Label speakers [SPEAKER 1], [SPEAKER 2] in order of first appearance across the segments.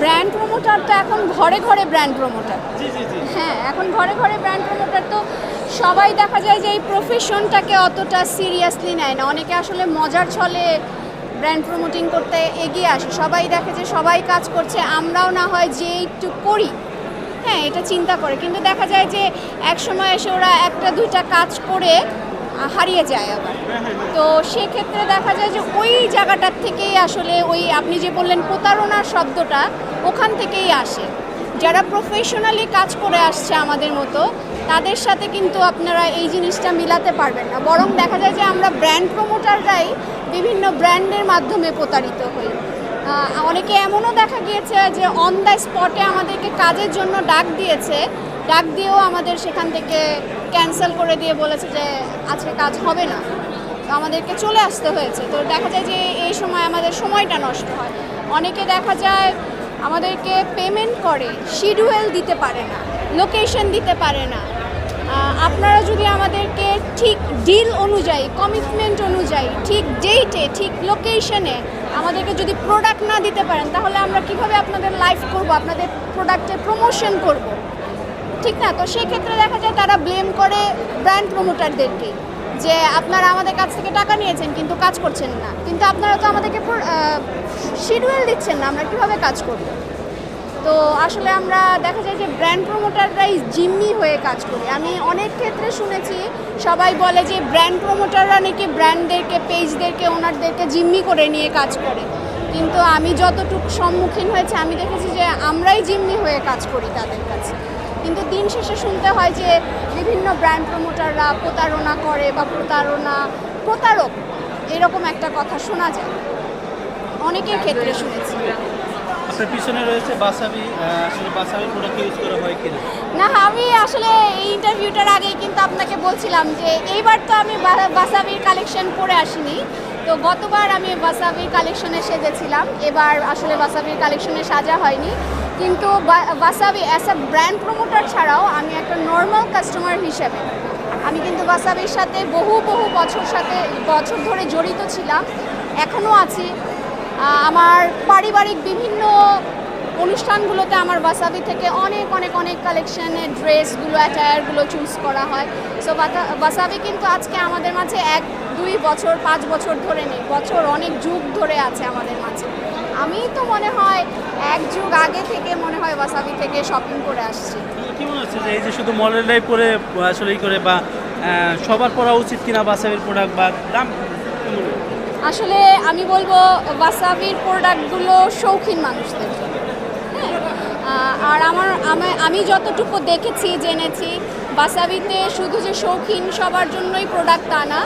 [SPEAKER 1] Brand promoter তো এখন ঘরে ঘরে ব্র্যান্ড প্রমোটার হ্যাঁ এখন ঘরে ঘরে ব্র্যান্ড প্রমোটার তো সবাই দেখা যায় যে এই প্রফেশনটাকে অতটা সিরিয়াসলি নেয় না। অনেকে আসলে মজার ছলে ব্র্যান্ড প্রমোটিং করতে এগিয়ে আসে। সবাই দেখে যে সবাই কাজ করছে আমরাও না হয় যে একটু করি। হ্যাঁ এটা চিন্তা করে। কিন্তু দেখা যায় যে এক সময় এসে ওরা একটা দুইটা কাজ করে হারিয়ে যায় আবার। তো সেক্ষেত্রে দেখা যায় যে ওই জায়গাটার থেকেই আসলে ওই আপনি যে বললেন প্রতারণার শব্দটা ওখান থেকেই আসে। যারা প্রফেশনালি কাজ করে আসছে আমাদের মতো, তাদের সাথে কিন্তু আপনারা এই জিনিসটা মিলাতে পারবেন না। বরং দেখা যায় যে আমরা ব্র্যান্ড প্রমোটাররাই বিভিন্ন ব্র্যান্ডের মাধ্যমে প্রতারিত হই। অনেকে এমনও দেখা গিয়েছে যে অন দ্য স্পটে আমাদেরকে কাজের জন্য ডাক দিয়েছে ডাক দিয়েও আমাদের সেখান থেকে ক্যান্সেল করে দিয়ে বলেছে যে আজকে কাজ হবে না। তো আমাদেরকে চলে আসতে হয়েছে। তো দেখা যায় যে এই সময় আমাদের সময়টা নষ্ট হয়। অনেকে দেখা যায় আমাদেরকে পেমেন্ট করে শিডিউল দিতে পারে না লোকেশন দিতে পারে না। আপনারা যদি আমাদেরকে ঠিক ডিল অনুযায়ী কমিটমেন্ট অনুযায়ী, ঠিক ডেটে ঠিক লোকেশনে আমাদেরকে যদি প্রোডাক্ট না দিতে পারেন, তাহলে আমরা কীভাবে আপনাদের লাইভ করব, আপনাদের প্রোডাক্টের প্রমোশন করব? ঠিক না? তো সেই ক্ষেত্রে দেখা যায় তারা ব্লেম করে ব্র্যান্ড প্রমোটারদেরকে যে আপনারা আমাদের কাছ থেকে টাকা নিয়েছেন কিন্তু কাজ করছেন না। কিন্তু আপনারা তো আমাদেরকে শিডিউল দিচ্ছেন না, আমরা কীভাবে কাজ করব? তো আসলে আমরা দেখা যায় যে ব্র্যান্ড প্রমোটাররাই জিম্মি হয়ে কাজ করি। আমি অনেক ক্ষেত্রে শুনেছি, সবাই বলে যে ব্র্যান্ড প্রমোটাররা নাকি ব্র্যান্ডদেরকে পেজদেরকে ওনারদেরকে জিম্মি করে নিয়ে কাজ করে। কিন্তু আমি যতটুকু সম্মুখীন হয়েছে, আমি দেখেছি যে আমরাই জিম্মি হয়ে কাজ করি তাদের কাছে। কিন্তু দিন শেষে শুনতে হয় যে বিভিন্ন ব্র্যান্ড প্রমোটাররা প্রতারণা করে বা প্রতারণা প্রতারক এরকম একটা কথা শোনা যায়। অনেকের ক্ষেত্রে শুনেছি।
[SPEAKER 2] আপনার পিছনে রয়েছে বাসাবি আসলে বাসাবি প্রোডাক্ট ইউজ করা হয় কিনা?
[SPEAKER 1] না আমি আসলে এই ইন্টারভিউটার আগেই কিন্তু আপনাকে বলছিলাম যে এইবার তো আমি বাসাবির কালেকশন পরে আসিনি। তো গতবার আমি বাসাবির কালেকশনে সেজেছিলাম। এবার আসলে বাসাবির কালেকশনে সাজা হয়নি। কিন্তু Basabi as a brand promoter ছাড়াও আমি একটা নর্মাল কাস্টমার হিসেবে, আমি কিন্তু বাসাবির সাথে বহু বহু বছর সাথে, বছর ধরে জড়িত ছিলাম। এখনও আছি। আমার পারিবারিক বিভিন্ন অনুষ্ঠানগুলোতে আমার বাসাবি থেকে অনেক অনেক অনেক কালেকশনের ড্রেসগুলো অ্যাটায়ারগুলো চুজ করা হয়। সো বাসাবি কিন্তু আজকে আমাদের মাঝে এক দুই বছর পাঁচ বছর ধরে নেই। বছর অনেক যুগ ধরে আছে আমাদের মাঝে। আমি তো মনে হয় এক যুগ আগে থেকে মনে হয় বাসাবি থেকে শপিং করে আসছি।
[SPEAKER 2] কি মনে হচ্ছে যে এই যে শুধু মডেলটাই পরে আসলে ই করে বা সবার পরা উচিত কিনা বাসাবির প্রোডাক্ট বা দাম
[SPEAKER 1] আসলে আমি বলব ওয়াসাবির প্রোডাক্টগুলো শৌখিন মানুষদের জন্য। হ্যাঁ আহ, আর আমার আমি- আমি যতটুকু দেখেছি জেনেছি বাসাবিতে শুধু যে শৌখিন সবার জন্যই প্রোডাক্ট তা না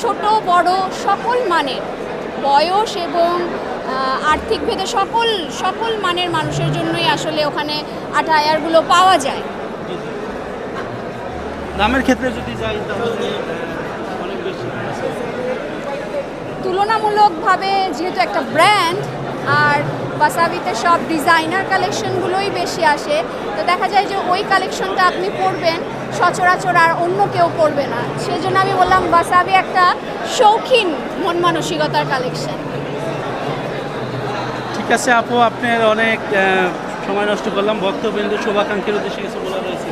[SPEAKER 1] ছোট বড় সকল মানের বয়স এবং আর্থিক ভেদে সকল সকল মানের মানুষের জন্যই আসলে ওখানে আটায়ারগুলো পাওয়া যায়।
[SPEAKER 2] দামের ক্ষেত্রে যদি যাই তাহলে অনেক বেশি।
[SPEAKER 1] তুলনামূলকভাবে যেহেতু একটা ব্র্যান্ড আর বাসাবিতে সব ডিজাইনার কালেকশনগুলোই বেশি আসে। তো দেখা যায় যে ওই কালেকশনটা আপনি পরবেন, সচরাচর আর অন্য কেউ পরবে না। সেই জন্য আমি বললাম বাসাবি একটা শৌখিন মন মানসিকতার কালেকশন
[SPEAKER 2] ঠিক আছে আপু, আপনার অনেক সময় নষ্ট করলাম। ভক্তবিন্দু শুভাকাঙ্ক্ষীর উদ্দেশ্যে কিছু বলা রয়েছে।